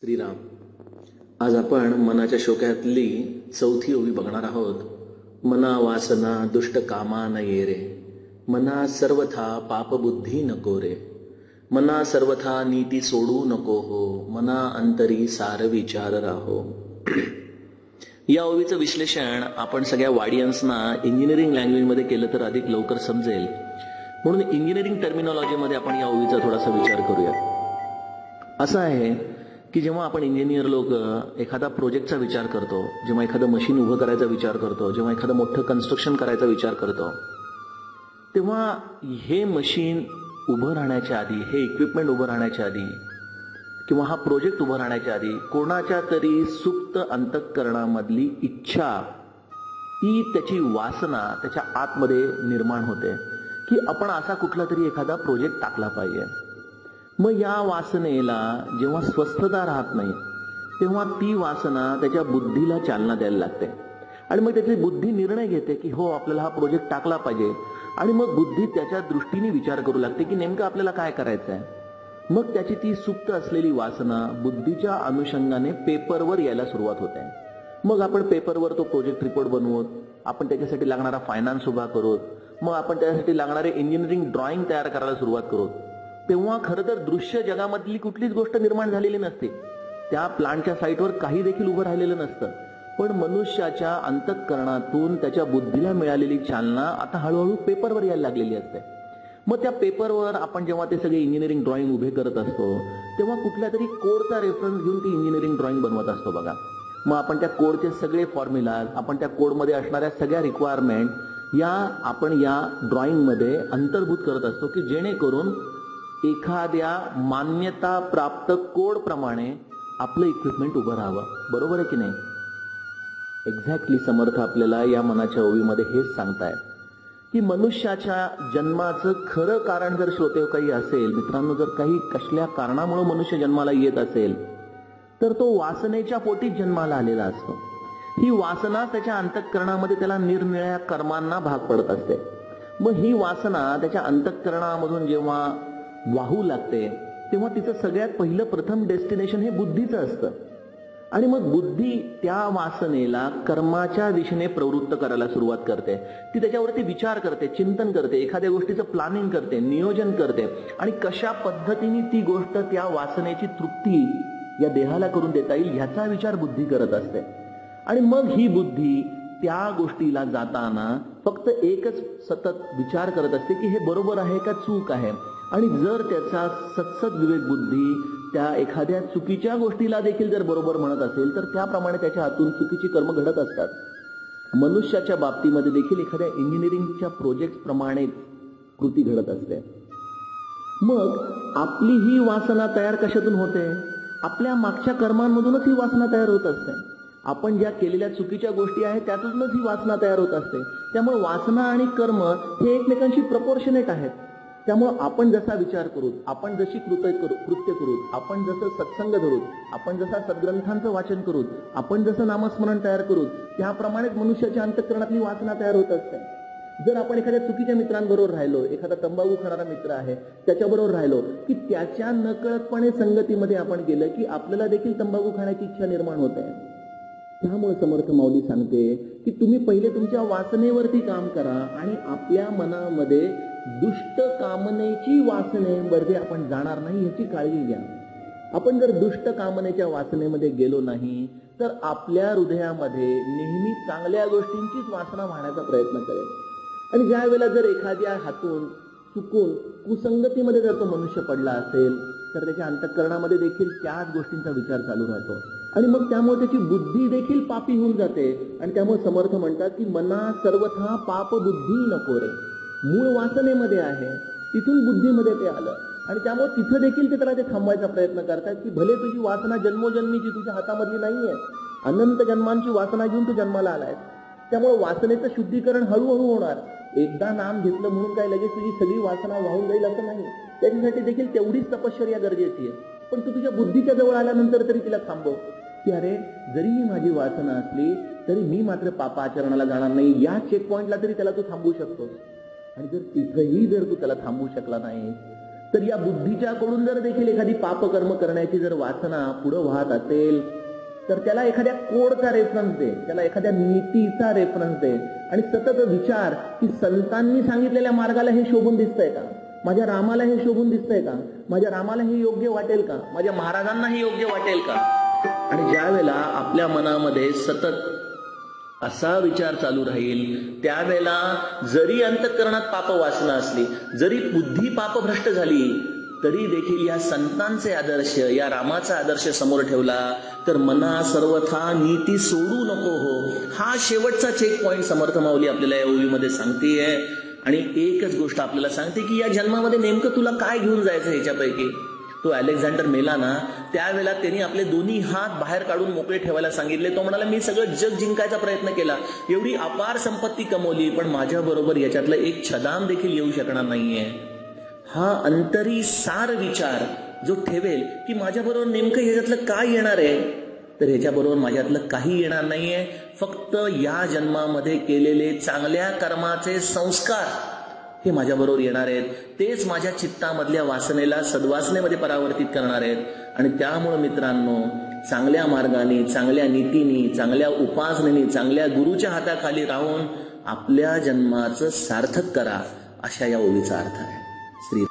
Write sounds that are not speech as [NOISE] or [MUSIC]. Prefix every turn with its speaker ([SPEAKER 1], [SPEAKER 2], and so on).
[SPEAKER 1] श्रीराम आज आपण मनाच्या शोक्यातली चौथी ओवी बघणार आहोत. मना वासना दुष्ट कामा न ये रे. मना सर्वथा पापबुद्धी नको रे. मना सर्वथा नीती सोडू नको हो. मना अंतरी सार विचार राहो. [CLEARS THROAT] या ओवीचं विश्लेषण आपण सगळ्या वाडियन्सना इंजिनिअरिंग लँग्वेजमध्ये केलं तर अधिक लवकर समजेल. म्हणून इंजिनिअरिंग टर्मिनॉलॉजीमध्ये आपण या ओवीचा थोडासा विचार करूया. असं आहे की जेव्हा आपण इंजिनियर लोक एखादा प्रोजेक्टचा विचार करतो जेव्हा एखादं मशीन उभं करायचा विचार करतो जेव्हा एखादं मोठं कन्स्ट्रक्शन करायचा विचार करतो तेव्हा हे मशीन उभं राहण्याच्या आधी हे इक्विपमेंट उभं राहण्याच्या आधी किंवा हा प्रोजेक्ट उभं राहण्याच्या आधी कोणाच्या तरी सुप्त अंतःकरणामधली इच्छा ती त्याची वासना त्याच्या आतमध्ये निर्माण होते की आपण असा कुठला तरी एखादा प्रोजेक्ट टाकला पाहिजे. मग या वासनेला जेव्हा स्वस्थता राहत नाही तेव्हा ती वासना त्याच्या बुद्धीला चालना द्यायला लागते. आणि मग त्याची बुद्धी निर्णय घेते की हो आपल्याला हा प्रोजेक्ट टाकला पाहिजे. आणि मग बुद्धी त्याच्या दृष्टीने विचार करू लागते की नेमकं आपल्याला काय करायचं आहे मग त्याची ती सुप्त असलेली वासना बुद्धीच्या अनुषंगाने पेपरवर यायला सुरुवात होते. मग आपण पेपरवर तो प्रोजेक्ट रिपोर्ट बनवत आपण त्याच्यासाठी लागणारा फायनान्स उभा करत मग आपण त्यासाठी लागणारे इंजिनिअरिंग ड्रॉइंग तयार करायला सुरुवात करूत. तेव्हा खरं तर दृश्य जगामधली कुठलीच गोष्ट निर्माण झालेली नसते. त्या प्लांटच्या साईटवर काही देखील उभं राहिलेलं नसतं. पण मनुष्याच्या अंतःकरणातून त्याच्या बुद्धीला मिळालेली चालना आता हळूहळू पेपरवर यायला लागलेली असते. मग त्या पेपरवर आपण जेव्हा ते सगळे इंजिनिअरिंग ड्रॉइंग उभे करत असतो तेव्हा कुठल्या तरी कोडचा रेफरन्स घेऊन ती इंजिनिअरिंग ड्रॉइंग बनवत असतो बघा. मग आपण त्या कोडचे सगळे फॉर्म्युला आपण त्या कोडमध्ये असणाऱ्या सगळ्या रिक्वायरमेंट या आपण या ड्रॉइंगमध्ये अंतर्भूत करत असतो की जेणेकरून एखाद्या मान्यता प्राप्त कोड प्रमाणे आपलं इक्विपमेंट उभं राहावं. बरोबर आहे की नाही? एक्झॅक्टली समर्थ आपल्याला या मनाच्या ओवीमध्ये हेच सांगताय की मनुष्याच्या जन्माचं खरं कारण जर श्रोते काही असेल मित्रांनो जर काही कसल्या कारणामुळे मनुष्य जन्माला येत असेल तर तो वासनेच्या पोटीच जन्माला आलेला असतो. ही वासना त्याच्या अंतःकरणामध्ये त्याला निरनिळ्या कर्मांना भाग पडत असते. मग ही वासना त्याच्या अंतःकरणामधून जेव्हा वाहू लागते. तेव्हा तिचं सगळ्यात पहिलं प्रथम डेस्टिनेशन हे बुद्धीचं असतं. आणि मग बुद्धी त्या वासनेला कर्माच्या दिशेने प्रवृत्त करायला सुरुवात करते. ती त्याच्यावरती विचार करते चिंतन करते एखाद्या गोष्टीचं प्लॅनिंग करते नियोजन करते. आणि कशा पद्धतीने ती गोष्ट त्या वासनेची तृप्ती या देहाला करून देता येईल ह्याचा विचार बुद्धी करत असते. आणि मग ही बुद्धी त्या गोष्टीला जाताना फक्त एकच सतत विचार करत असते की हे बरोबर आहे का चूक आहे? आणि जर त्याचा सत्सत विवेक बुद्धी त्या एखाद्या चुकीच्या गोष्टीला देखील जर बरोबर म्हणत असेल तर त्याप्रमाणे त्याच्या हातून चुकीची कर्म घडत असतात. मनुष्याच्या बाबतीमध्ये देखील एखाद्या इंजिनिअरिंगच्या प्रोजेक्ट प्रमाणे कृती घडत असते. मग आपली ही वासना तयार कशातून होते? आपल्या मागच्या कर्मांमधूनच ही वासना तयार होत असते. आपण ज्या केलेल्या चुकीच्या गोष्टी आहेत त्यातूनच ही वासना तयार होत असते. त्यामुळे वासना आणि कर्म हे एकमेकांशी प्रपोर्शनेट आहेत. त्यामुळं आपण जसा विचार करू आपण जशी कृत्य करू कृत्य करू आपण जसं सत्संग धरू आपण जसा सद्ग्रंथांचं वाचन करू आपण जसं नामस्मरण तयार करू त्याप्रमाणेच मनुष्याच्या अंतःकरणातली वासना तयार होत असते. जर आपण एखाद्या चुकीच्या मित्रांबरोबर राहिलो एखादा तंबाखू खाणारा मित्र आहे त्याच्याबरोबर राहिलो की त्याच्या नकळतपणे संगतीमध्ये आपण गेलं की आपल्याला देखील तंबाखू खाण्याची इच्छा निर्माण होत आहे. त्यामुळे समर्थ माऊली सांगते की तुम्ही पहिले तुमच्या वासनेवरती काम करा आणि आपल्या मनामध्ये दुष्ट कामनेची वासनेमध्ये आपण जाणार नाही याची काळजी घ्या. आपण जर दुष्ट कामनेच्या वासनेमध्ये गेलो नाही तर आपल्या हृदयामध्ये नेहमी चांगल्या गोष्टींचीच वासना वाहण्याचा प्रयत्न करेल आणि ज्या वेळेला जर एखाद्या हातून चुकून कुसंगतीमध्ये जर तो मनुष्य पडला असेल तर त्याच्या अंतःकरणामध्ये देखील त्याच गोष्टींचा विचार चालू राहतो. आणि मग त्यामुळे त्याची बुद्धी देखील पापी होऊन जाते. आणि त्यामुळे समर्थ म्हणतात की मना सर्वथा पाप बुद्धी नको रे. मूळ वासनेमध्ये आहे. तिथून बुद्धीमध्ये ते आलं. आणि त्यामुळे तिथं देखील ते त्याला ते थांबवायचा प्रयत्न करतात की भले तुझी वासना जन्मोजन्मीची तुझ्या हातामधली नाहीये अनंत जन्मांची वासना घेऊन तू जन्माला आलाय त्यामुळे वासनेचं शुद्धीकरण हळूहळू होणार. एकदा नाम घेतलं म्हणून काय लगेच तुझी सगळी वासना वाहून जाईल असं नाही. त्याच्यासाठी देखील तेवढीच तपश्चर्या गरजेची आहे. पण तू तुझ्या बुद्धीच्या जवळ आल्यानंतर तरी तिला थांबव. की अरे जरी ही माझी वासना असली तरी मी मात्र पापाचरणाला जाणार नाही. या चेक पॉइंटला तरी त्याला तू थांबवू शकतोस. आणि जर तिथंही जर तू त्याला थांबवू शकला नाही तर या बुद्धीच्या कडून जर देखील एखादी पापकर्म करण्याची जर वासना पुढं वाहत असेल तर त्याला एखाद्या कोडचा रेफरन्स दे त्याला एखाद्या नीतीचा रेफरन्स दे. आणि सतत विचार की संतांनी सांगितलेल्या मार्गाला हे शोभून दिसतंय का? माझ्या रामाला हे शोभून दिसतंय का? माझ्या रामाला हे योग्य वाटेल का? माझ्या महाराजांना हे योग्य वाटेल का? आणि ज्या वेळेला आपल्या मनामध्ये सतत असा विचार चालू राहील. त्यावेळेला जरी अंतकरणात पाप वासना असली जरी बुद्धी पापभ्रष्ट झाली तरी देखील या संतांचे आदर्श या रामाचा आदर्श समोर ठेवला तर मना सर्वथा नीती सोडू नको हो. हा शेवटचा चेक पॉईंट समर्थ माऊली आपल्याला या ओळीमध्ये सांगतेय. आणि एकच गोष्ट आपल्याला सांगते की या जन्मामध्ये नेमकं तुला काय घेऊन जायचं ह्याच्यापैकी तो अलेक्झांडर मेला ना त्यावेळेला त्यांनी आपले दोन्ही हात बाहेर काढून मोकळे ठेवायला सांगितले. तो म्हणाला मी सगळं जग जिंकायचा प्रयत्न केला. एवढी अपार संपत्ती कमवली पण माझ्या बरोबर याच्यातलं एक छदाम देखील येऊ शकणार नाहीये. हा अंतरी सार विचार जो ठेवेल की माझ्याबरोबर नेमकं ह्याच्यातलं काय येणार आहे? तर ह्याच्याबरोबर माझ्यातलं काही येणार नाहीये. फक्त या जन्मामध्ये केलेले चांगल्या कर्माचे संस्कार. ते माझ्याबरोबर येणार आहेत तेच माझ्या चित्तामधल्या वासनेला सद्वासनेमध्ये परावर्तित करणार आहेत. आणि त्यामुळं मित्रांनो चांगल्या मार्गाने चांगल्या नीतीने चांगल्या उपासनेने चांगल्या गुरुच्या हाताखाली राहून आपल्या जन्माचं सार्थक करा अशा या ओळीचा अर्थ आहे. श्री